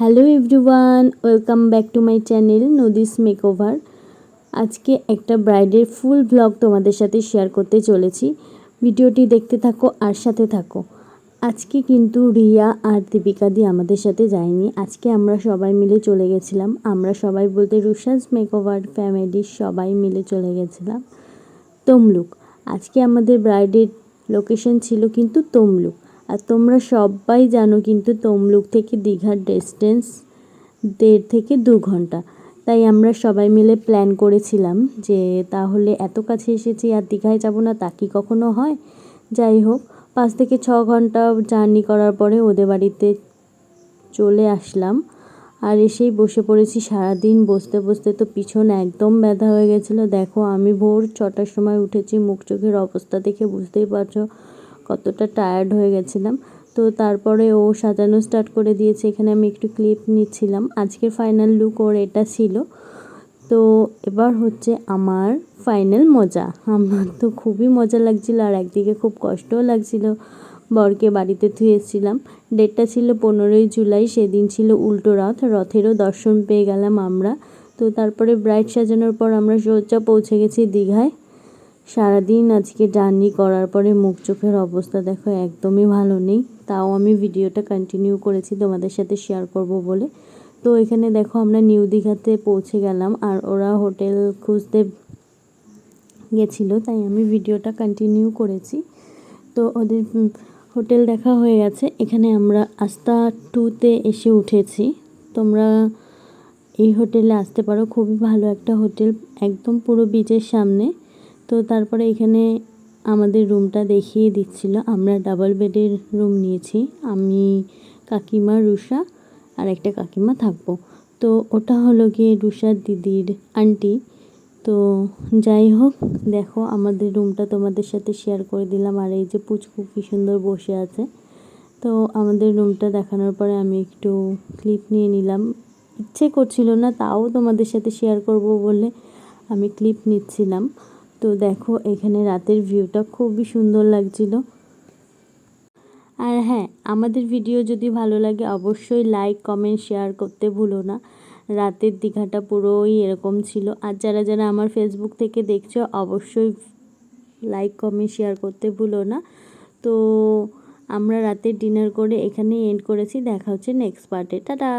Hello everyone welcome back to my channel Nodi's makeover আজকে একটা ব্রাইডের ফুল blog তোমাদের সাথে শেয়ার করতে চলেছি। ভিডিওটি দেখতে থাকো আর সাথে থাকো। আজকে কিন্তু রিয়া আর দীপিকা দি আমাদের সাথে যায়নি। আজকে আমরা সবাই মিলে চলে গেছিলাম। আমরা সবাই বলতে রুশাস মেকওভার ফ্যামিলির সবাই মিলে চলে গেছিলাম। তমলুক। আজকে আমাদের ব্রাইডের লোকেশন ছিল কিন্তু তমলুক। আর তোমরা সবাই জানো কিন্তু তমলুক থেকে দীঘার ডিস্টেন্স দেড় থেকে দু ঘণ্টা। তাই আমরা সবাই মিলে প্ল্যান করেছিলাম যে তাহলে এত কাছে এসেছি আর দীঘায় যাব না, তা কি কখনো হয়? যাই হোক, পাঁচ থেকে ছ ঘণ্টা জার্নি করার পরে ওদের বাড়িতে চলে আসলাম। আর এসেই বসে পড়েছি, সারাদিন বসতে বসতে তো পিছন একদম ব্যথা হয়ে গেছিল। দেখো, আমি ভোর ছটার সময় উঠেছি, মুখ চোখের অবস্থা দেখে বুঝতেই পারছ। কতটা টায়ার্ড হয়ে গেছিলাম। তো তারপরে ও সাজানো স্টার্ট করে দিয়েছে, এখানে আমি একটু ক্লিপ নিচ্ছিলাম। আজকের ফাইনাল লুক ওর এটা ছিল। তো এবার হচ্ছে আমার ফাইনাল মজা। আমার তো খুবই মজা লাগছিল আর একদিকে খুব কষ্টও লাগছিল। বরকে বাড়িতে থুয়েছিলাম। ডেটটা ছিল পনেরোই জুলাই, সেদিন ছিল উল্টো রথ। রথেরও দর্শন পেয়ে গেলাম আমরা। তো তারপরে ব্রাইড সাজানোর পর আমরা সোজা পৌঁছে গেছি দীঘায়। সারাদিন আজকে জার্নি করার পরে মুখ চোখের অবস্থা দেখো একদমই ভালো নেই। তাও আমি ভিডিওটা কন্টিনিউ করেছি, তোমাদের সাথে শেয়ার করব বলে। তো এখানে দেখো আমরা নিউ দীঘাতে পৌঁছে গেলাম আর ওরা হোটেল খুঁজতে গেছিল, তাই আমি ভিডিওটা কন্টিনিউ করেছি। তো ওদের হোটেল দেখা হয়ে গেছে। এখানে আমরা আস্তা টুতে এসে উঠেছি। তোমরা এই হোটেলে আসতে পারো, খুবই ভালো একটা হোটেল, একদম পুরো বিচের সামনে। তো তারপরে এখানে আমাদের রুমটা দেখিয়ে দিচ্ছিল। আমরা ডাবল বেডের রুম নিয়েছি। আমি, কাকিমা, রুষা আর একটা কাকিমা থাকব। তো ওটা হলো গিয়ে রুষার দিদির আন্টি। তো যাই হোক, দেখো আমাদের রুমটা তোমাদের সাথে শেয়ার করে দিলাম। আর এই যে পুচকু কী সুন্দর বসে আছে। তো আমাদের রুমটা দেখানোর পরে আমি একটু ক্লিপ নিয়ে নিলাম। ইচ্ছে করছিল না, তাও তোমাদের সাথে শেয়ার করব বলে আমি ক্লিপ নিচ্ছিলাম। তো দেখো, এখানে রাতের ভিউটা খুবই সুন্দর লাগছিল। আর হ্যাঁ আমাদের ভিডিও যদি ভালো লাগে, অবশ্যই লাইক কমেন্ট শেয়ার করতে ভুলো না। রাতের দীঘাটা পুরোই এরকম ছিল। আর যারা যারা আমার ফেসবুক থেকে দেখছ, অবশ্যই লাইক কমেন্ট শেয়ার করতে ভুলো না। তো আমরা রাতের ডিনার করে এখানেই এন্ড করেছি। দেখা হচ্ছে নেক্সট পার্টে টাটা!